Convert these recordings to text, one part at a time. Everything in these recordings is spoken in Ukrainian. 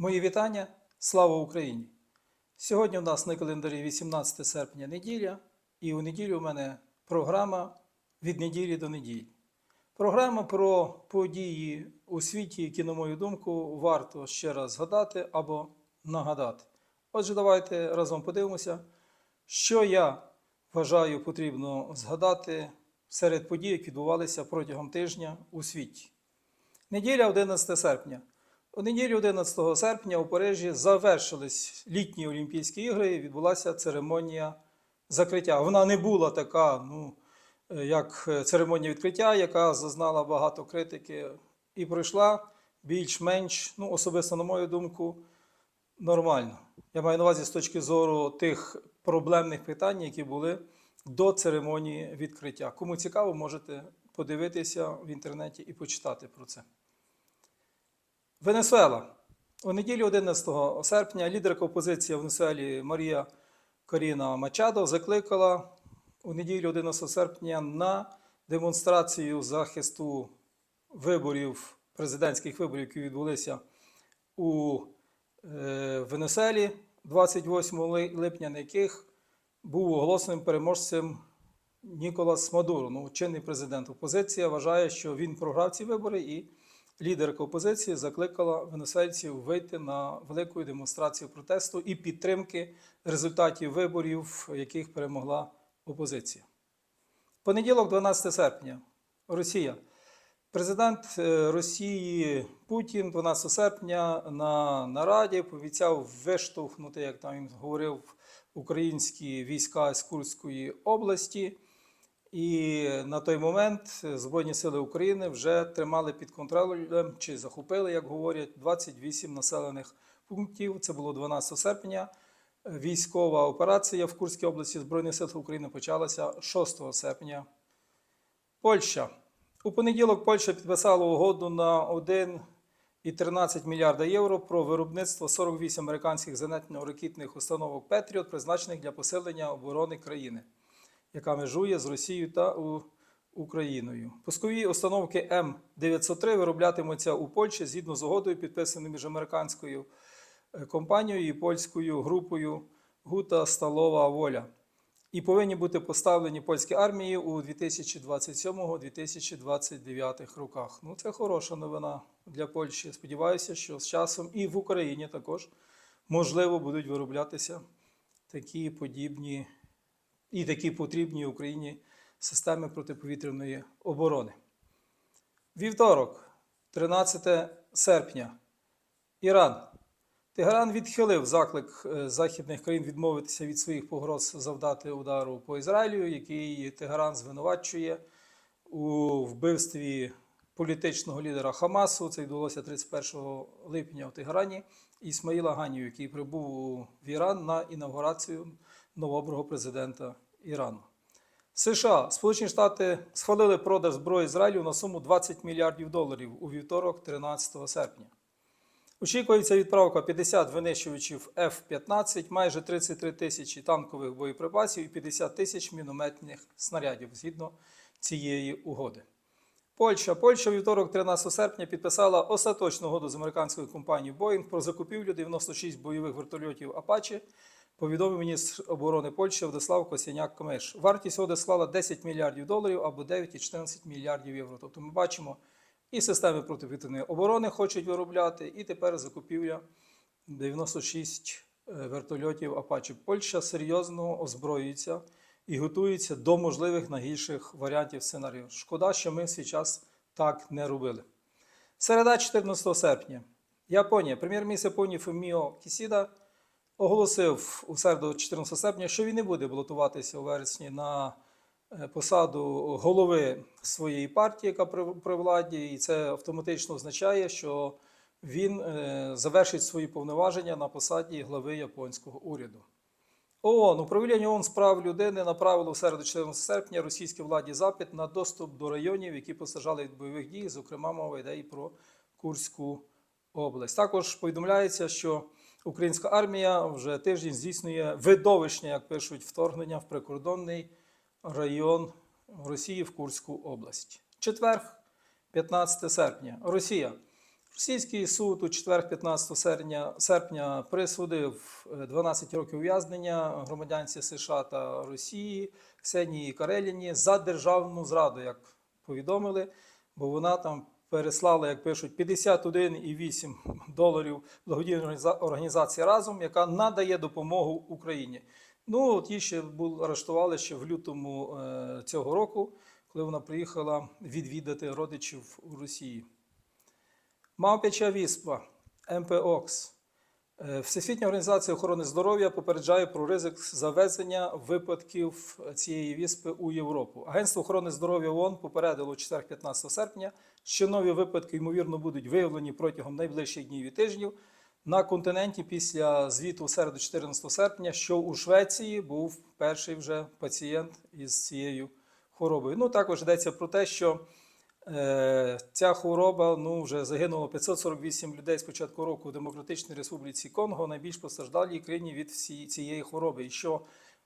Мої вітання. Слава Україні! Сьогодні у нас на календарі 18 серпня неділя, і у неділю у мене програма від неділі до неділі. Програма про події у світі, які, на мою думку, варто ще раз згадати або нагадати. Отже, давайте разом подивимося, що я вважаю потрібно згадати серед подій, які відбувалися протягом тижня у світі. Неділя 11 серпня. У неділю 11 серпня у Парижі завершились літні Олімпійські ігри і відбулася церемонія закриття. Вона не була така, ну, е, як церемонія відкриття, яка зазнала багато критики і пройшла більш-менш, ну, особисто, на мою думку, нормально. Я маю на увазі з точки зору тих проблемних питань, які були до церемонії відкриття. Кому цікаво, можете подивитися в інтернеті і почитати про це. Венесуела. У неділю 11 серпня лідерка опозиції в Венесуелі Марія Коріна Мачадо закликала у неділю 11 серпня на демонстрацію захисту виборів, президентських виборів, які відбулися у е, Венесуелі 28 липня, на яких був оголошеним переможцем Ніколас Мадуро, ну, чинний президент. Опозиція вважає, що він програв ці вибори, і лідерка опозиції закликала венесуельців вийти на велику демонстрацію протесту і підтримки результатів виборів, в яких перемогла опозиція. Понеділок, 12 серпня, Росія. Президент е, Росії Путін 12 серпня на нараді пообіцяв виштовхнути, як там він говорив, українські війська з Курської області. І на той момент Збройні сили України вже тримали під контролем чи захопили, як говорять, 28 населених пунктів. Це було 12 серпня. Військова операція в Курській області Збройних сил України почалася 6 серпня. Польща. У понеділок Польща підписала угоду на 1,13 мільярда євро про виробництво 48 американських зенітно-ракетних установок Петріот, призначених для посилення оборони країни яка межує з Росією та Україною. Пускові установки М903 вироблятимуться у Польщі згідно з угодою, підписаною між американською е, компанією і польською групою Гута Сталова Воля. І повинні бути поставлені польській армії у 2027-2029 роках. Ну, це хороша новина для Польщі. Сподіваюся, що з часом і в Україні також можливо будуть вироблятися такі подібні і такі потрібні Україні системи протиповітряної оборони. Вівторок, 13 серпня, Іран. Тегеран відхилив заклик е, західних країн відмовитися від своїх погроз завдати удару по Ізраїлю, який Тегеран звинувачує у вбивстві політичного лідера Хамасу. Це відбулося 31 липня в Тегерані. Ісмаїла Ганію, який прибув в Іран на інаугурацію новообраного президента Ірану. США, Сполучені Штати схвалили продаж зброї Ізраїлю на суму 20 мільярдів доларів у вівторок, 13 серпня. Очікується відправка 50 винищувачів F-15, майже 33 тисячі танкових боєприпасів і 50 тисяч мінометних снарядів згідно цієї угоди. Польща. Польща вівторок, 13 серпня, підписала остаточну угоду з американською компанією Boeing про закупівлю 96 бойових вертольотів Apache, повідомив міністр оборони Польщі Владислав Косяняк Комиш. Вартість угоди склала 10 мільярдів доларів або 9,14 мільярдів євро. Тобто ми бачимо, і системи протиповітряної оборони хочуть виробляти, і тепер закупівля 96 е, вертольотів Apache. Польща серйозно озброюється і готується до можливих найгірших варіантів сценарію. Шкода, що ми свій час так не робили. Середа 14 серпня. Японія. Прем'єр-міністр Японії Фуміо Кісіда оголосив у середу 14 серпня, що він не буде балотуватися у вересні на е, посаду голови своєї партії, яка при, владі, і це автоматично означає, що він е, завершить свої повноваження на посаді глави японського уряду. ООН, управління ООН з прав людини направило в середу 14 серпня російській владі запит на доступ до районів, які постраждали від бойових дій, зокрема мова йде і про Курську область. Також повідомляється, що українська армія вже тиждень здійснює видовищне, як пишуть, вторгнення в прикордонний район Росії в Курську область. Четверг, 15 серпня. Росія. Російський суд у четвер, 15 серпня, серпня присудив е, 12 років ув'язнення громадянці США та Росії Ксенії Кареліні за державну зраду, як повідомили, бо вона там переслала, як пишуть, 51,8 доларів благодійної організації разом, яка надає допомогу Україні. Ну, от її ще був арештували ще в лютому е, цього року, коли вона приїхала відвідати родичів у Росії. Мавпяча віспа МПОКС. Е, Всесвітня організація охорони здоров'я попереджає про ризик завезення випадків цієї віспи у Європу. Агентство охорони здоров'я ООН попередило у четвер 15 серпня, що нові випадки, ймовірно, будуть виявлені протягом найближчих днів і тижнів на континенті після звіту в середу 14 серпня, що у Швеції був перший вже пацієнт із цією хворобою. Ну також йдеться про те, що Е, Ця хвороба ну, вже загинуло 548 людей з початку року у Демократичній Республіці Конго, найбільш постраждалій країні від цієї хвороби. І що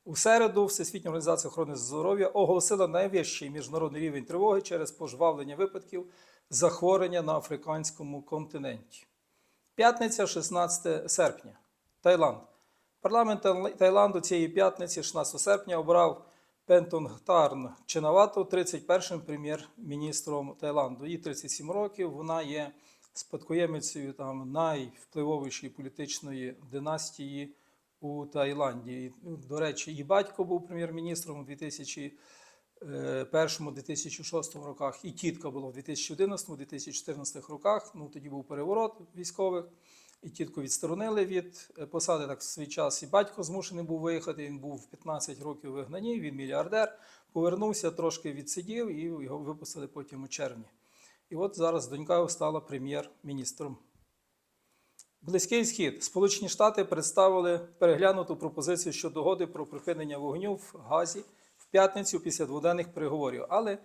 у середу Всесвітня організація охорони здоров'я оголосила найвищий міжнародний рівень тривоги через пожвавлення випадків захворювання на африканському континенті. П'ятниця, 16 серпня. Таїланд. Парламент Таїланду цієї п'ятниці, 16 серпня, обрав Пентонгтарн Чинавату 31-м прем'єр-міністром Таїланду. Їй 37 років. Вона є спадкоємицею там найвпливовішої політичної династії у Таїланді. Ну, До речі, її батько був прем'єр-міністром у 2001-2006 роках, і тітка була в 2011-2014 роках. Ну тоді був переворот військових. І тітку відсторонили від е, посади. Так в свій час і батько змушений був виїхати. Він був 15 років у вигнанні, він мільярдер. Повернувся, трошки відсидів і його випустили потім у червні. І от зараз донька стала прем'єр-міністром. Близький схід. Сполучені Штати представили переглянуту пропозицію щодо угоди про припинення вогню в Газі в п'ятницю після дводенних переговорів. Але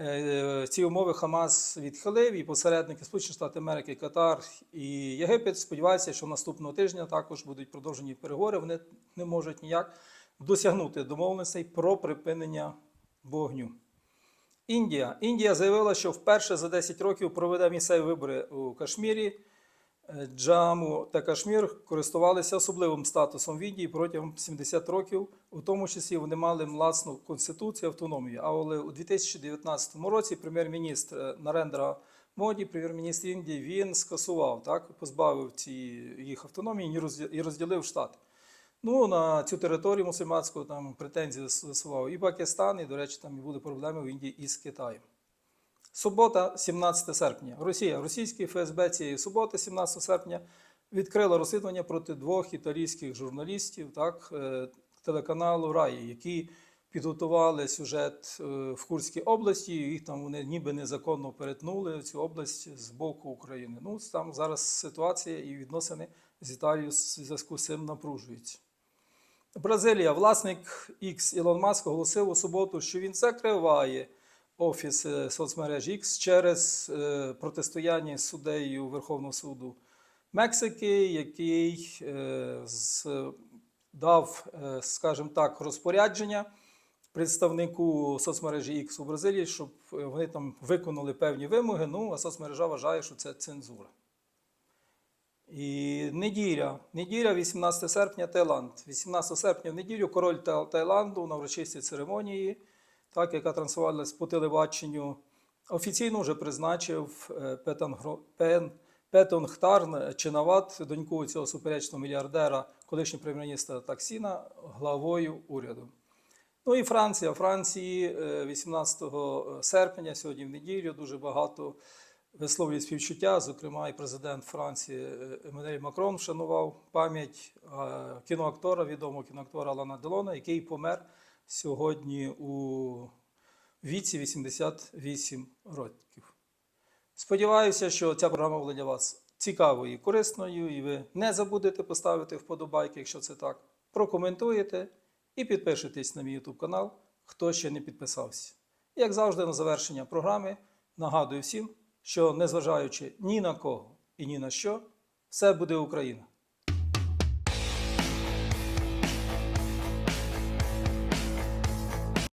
Е, Ці умови Хамас відхилив і посередники Сполучені Штати Америки, Катар і Єгипет сподіваються, що наступного тижня також будуть продовжені переговори. Вони не можуть ніяк досягнути домовленостей про припинення вогню. Індія. Індія заявила, що вперше за 10 років проведе місцеві вибори у Кашмірі. Джаму та Кашмір користувалися особливим статусом в Індії протягом 70 років. У тому числі вони мали власну конституцію, автономію. Але у 2019 році прем'єр-міністр е, Нарендра Моді, прем'єр-міністр Індії, він скасував, так, позбавив ці їх автономії і розділив штати. Ну, на цю територію мусульманську там претензії застосував і Пакистан, і, до речі, там і були проблеми в Індії із Китаєм. Субота, 17 серпня. Росія. Російський ФСБ цієї суботи, 17 серпня, відкрила розслідування проти двох італійських журналістів так, е, телеканалу Раї, які підготували сюжет е, в Курській області. Їх там вони ніби незаконно перетнули цю область з боку України. Ну, там зараз ситуація і відносини з Італією в зв'язку з цим напружуються. Бразилія, власник X Ілон Маск оголосив у суботу, що він закриває офіс е, соцмережі X через е, протистояння з суддею Верховного суду Мексики, який е, дав, скажімо так, розпорядження представнику соцмережі X у Бразилії, щоб вони там виконали певні вимоги. Ну, а соцмережа вважає, що це цензура. І неділя, неділя, 18 серпня, Таїланд. 18 серпня в неділю король Таїланду на урочистій церемонії, так, яка транслювалась по телебаченню, офіційно вже призначив е, Петангро- Пен, Чинават, доньку цього суперечного мільярдера, колишнього прем'єр-міністра Таксіна, главою уряду. Ну і Франція. Франції е, 18 серпня, сьогодні в неділю, дуже багато висловлює співчуття. Зокрема, і президент Франції е, Еммануель Макрон вшанував пам'ять е, кіноактора, відомого кіноактора Алана Делона, який помер сьогодні у віці 88 років. Сподіваюся, що ця програма була для вас цікавою і корисною, і ви не забудете поставити вподобайки, якщо це так. Прокоментуєте і підпишитесь на мій YouTube канал, хто ще не підписався. Як завжди, на завершення програми нагадую всім, що незважаючи ні на кого і ні на що, все буде Україна.